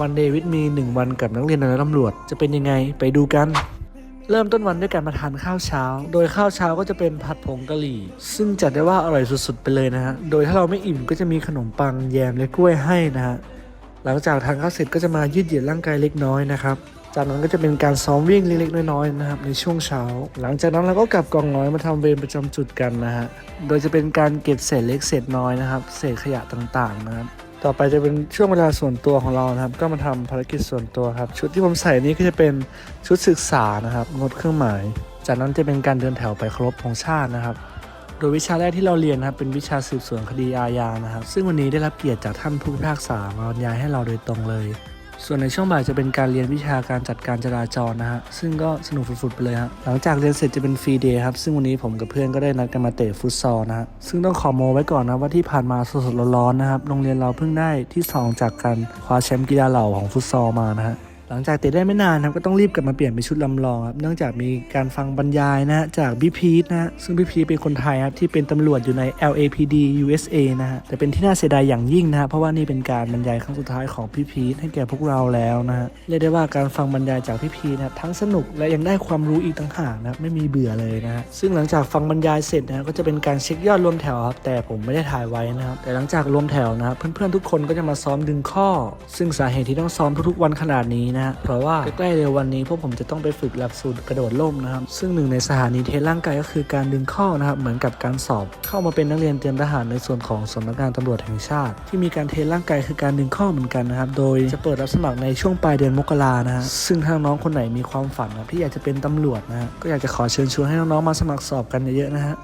วันเดวิดมีหนึ่งวันกับนักเรียนและตำรวจจะเป็นยังไงไปดูกัน เริ่มต้นวันด้วยการมาทานข้าวเช้า โดยข้าวเช้าก็จะเป็นผัดผงกะหรี่ ซึ่งจัดได้ว่าอร่อยสุดๆไปเลยนะฮะ โดยถ้าเราไม่อิ่มก็จะมีขนมปังแยมและกล้วยให้นะฮะ หลังจากทานข้าวเสร็จก็จะมายืดเหยียดร่างกายเล็กน้อยนะครับ จากนั้นก็จะเป็นการซ้อมวิ่งเล็กๆน้อยๆนะครับในช่วงเช้า หลังจากนั้นเราก็กลับกองน้อยมาทำเวรประจำจุดกันนะฮะ โดยจะเป็นการเก็บเศษเล็กเศษน้อยนะครับ เศษขยะต่างๆนะครับ ต่อไปจะเป็นช่วงเวลาส่วนตัวของเรานะครับ ก็มาทำภารกิจส่วนตัวครับ ชุดที่ผมใส่นี้ก็จะเป็นชุดศึกษานะครับงดเครื่องหมาย จากนั้นจะเป็นการเดินแถวไปคารพธงชาตินะครับ โดยวิชาแรกที่เราเรียนนะครับเป็นวิชาสืบสวนคดีอาญานะครับ ซึ่งวันนี้ได้รับเกียรติจากท่านผู้พิพากษามาบรรยายให้เราโดยตรงเลย ส่วนในช่วงบ่ายจะเป็นการเรียนวิชาการจัดการจราจรนะฮะ ซึ่งก็สนุกฝุดๆไปเลยฮะ หลังจากเรียนเสร็จจะเป็นฟรีเดย์ครับ ซึ่งวันนี้ผมกับเพื่อนก็ได้นัดกันมาเตะฟุตซอลนะฮะ ซึ่งต้องขอโมไว้ก่อนนะว่าที่ผ่านมาสดๆร้อนๆนะครับ โรงเรียนเราเพิ่งได้ที่สองจากการคว้าแชมป์กีฬาเหล่าของฟุตซอลมานะฮะ หลังจากเตะได้ไม่นานครับก็ต้องรีบกลับมาเปลี่ยนเป็นชุดลำลองครับเนื่องจากมีการฟังบรรยายนะจากพี่พีทนะซึ่งพี่พีทเป็นคนไทยครับที่เป็นตำรวจอยู่ใน LAPD USA นะฮะแต่เป็นที่น่าเสียดายอย่างยิ่งนะฮะเพราะว่านี่เป็นการบรรยายครั้งสุดท้ายของพี่พีทให้แก่พวกเราแล้วนะฮะเรียกได้ว่าการฟังบรรยายจากพี่พีทนะทั้งสนุกและยังได้ความรู้อีกต่างหากนะไม่มีเบื่อเลยนะฮะซึ่งหลังจากฟังบรรยายเสร็จนะก็จะเป็นการเช็คยอดรวมแถวครับแต่ผมไม่ได้ถ่ายไว้นะครับแต่หลังจากรวมแถวนะเพื่อนๆทุกคนก็จะมาซ้อมดึงข้อ ซึ่งสาเหตุที่ต้องซ้อมทุกๆวันขนาดนี้นะเพราะว่าใกล้ๆเร็ววันนี้พวกผมจะต้องไปฝึกหลักสูตรกระโดดล่มนะครับ ซึ่งหนึ่งในสถานีเทสร่างกายก็คือการดึงข้อนะครับ เหมือนกับการสอบ เข้ามาเป็นนักเรียนเตรียมทหารในส่วนของสำนักงานตำรวจแห่งชาติ ที่มีการเทสร่างกายคือการดึงข้อเหมือนกันนะครับ โดยจะเปิดรับสมัครในช่วงปลายเดือนมกรานะฮะซึ่งถ้าน้องคนไหนมีความฝันนะที่อยากจะเป็นตำรวจนะฮะก็อยากจะขอเชิญชวนให้น้องๆมาสมัครสอบกันเยอะๆนะฮะ